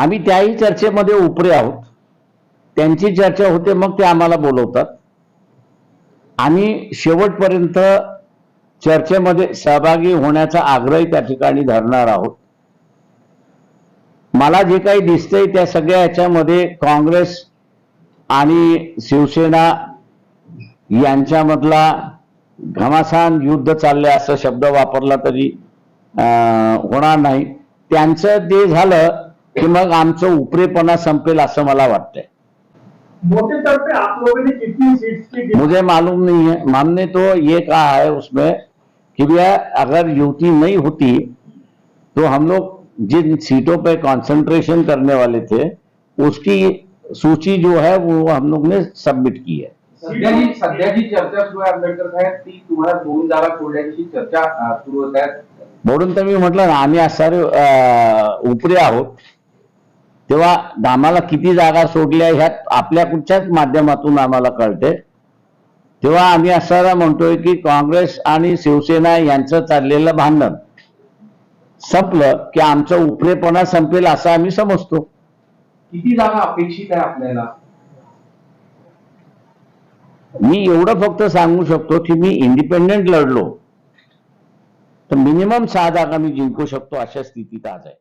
आम्ही त्याही चर्चेमध्ये उपरे आहोत. त्यांची चर्चा होते मग ते आम्हाला बोलवतात. आम्ही शेवटपर्यंत चर्चेमध्ये सहभागी होण्याचा आग्रही त्या ठिकाणी धरणार आहोत. मला जे काही दिसतंय त्या सगळ्या याच्यामध्ये काँग्रेस आणि शिवसेना यांच्यामधला घमासान युद्ध चालले असं शब्द वापरला तरी अं, होणार नाही. त्यांचं ते झालं की मग आमचं उपरेपणा संपेल असं मला वाटतंय. मोटे तौर पे आप लोगों ने कितनी सीट्स की मुझे मालूम नहीं है हमने तो ये कहा है उसमें कि भैया अगर युति नहीं होती तो हम लोग जिन सीटों पे कंसंट्रेशन करने वाले थे उसकी सूची जो है वो हम लोग ने सबमिट की है। जी चर्चा सुरू आहे आंबेडकर साहेब ती तुम्हाला दोन जागा सोडण्याची चर्चा सुरू होत आहे म्हणून तर मी म्हटलं आम्ही आज सारे उपरे आहोत। तेव्हा आम्हाला किती जागा सोडल्या ह्यात आपल्या कुठच्याच माध्यमातून आम्हाला कळते. तेव्हा आम्ही असायला म्हणतोय की काँग्रेस आणि शिवसेना यांचं चाललेलं भांडण संपलं की आमचं उपरेपणा संपेल असं आम्ही समजतो. किती जागा अपेक्षित आहे आपल्याला? मी एवढं फक्त सांगू शकतो की मी इंडिपेंडेंट लढलो. तर मिनिमम सहा जागा मी जिंकू शकतो अशा स्थितीत आज आहे.